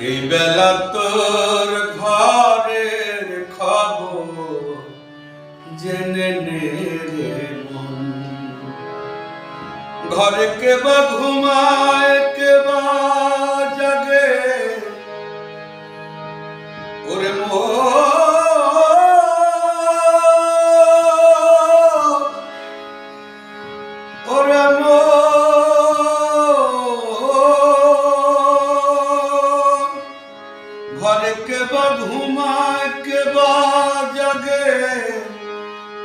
এই বেলা তোর ঘরের খবর জেনে নে ঘরে কে বা ঘুমায়, কে বা জাগে? ওরে মো জাগে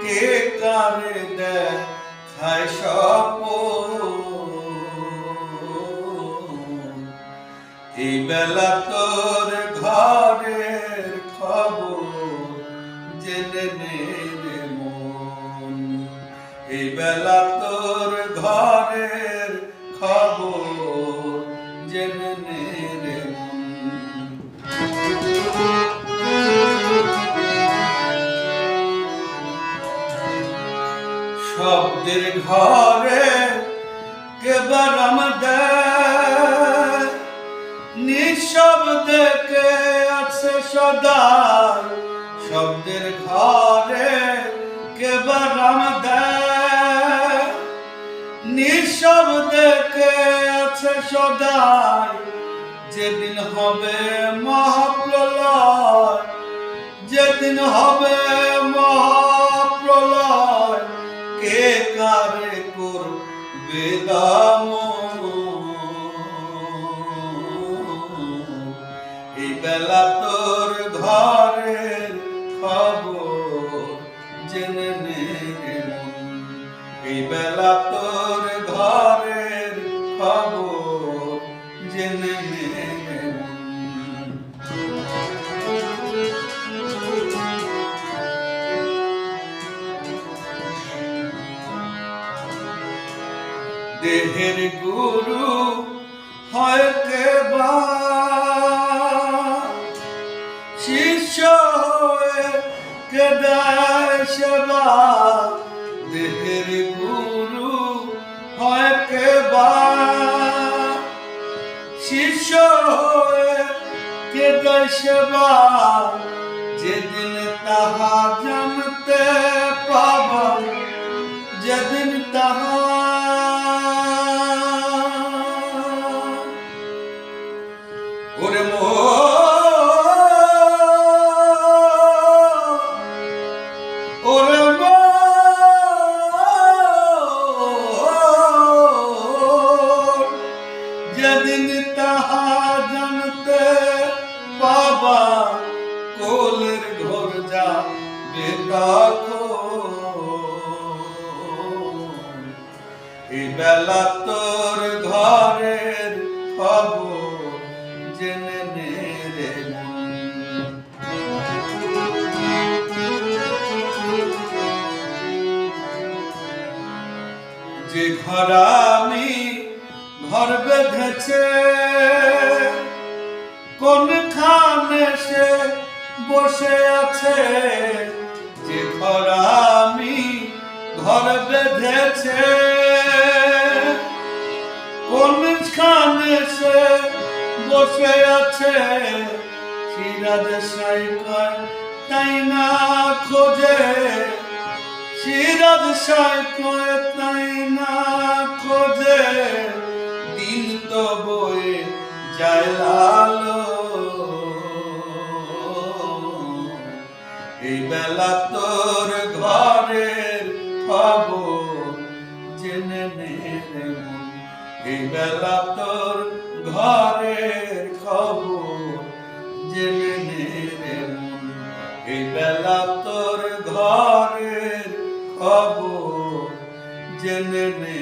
কে কারে দেখায় স্বপন? এই বেলা তোর ঘরের খবর জেনে নে মন। এই বেলা তোর ঘরের খবর জেনে নে শব্দের ঘরে কেবার আমাদের নিঃশব্দে কে আছে সদা? শব্দের ঘরে কেবার আমাদের নিঃশব্দে কে আছে সদাই? যেদিন হবে মহাপ্রলয়, যেদিন হবে দাম এই বেলা তোর ঘরের এই বেলা তোর ঘরের খবর জেনে দেহের গুরু হয় কেবা শিষ্য হয়ে কেদায় সেবা? দেহের গুরু হয় কেবা শিষ্য হয়ে কেদায় সেবা? যেদিন তাহা জানতে পাবা, যেদিন তাহা বেলা তোর ঘরের খবর জেনে নে যে ঘর ঘর বেঁধেছে কোনখানে সে বসে আছে? যে ঘর আমি ঘর বেঁধেছে। কোনখানে সে বসে আছে? সিরাজ সাইকার তাই না খোঁজে? সিরাজ সাইকার তাই না খোঁজে? দিন তো বয়ে যায় এই বেলা তোর ঘরের খবর জেনে নে। এই বেলা তোর ঘরের খবর জেনে নে। এই বেলা তোর ঘরের খবর জেনে নে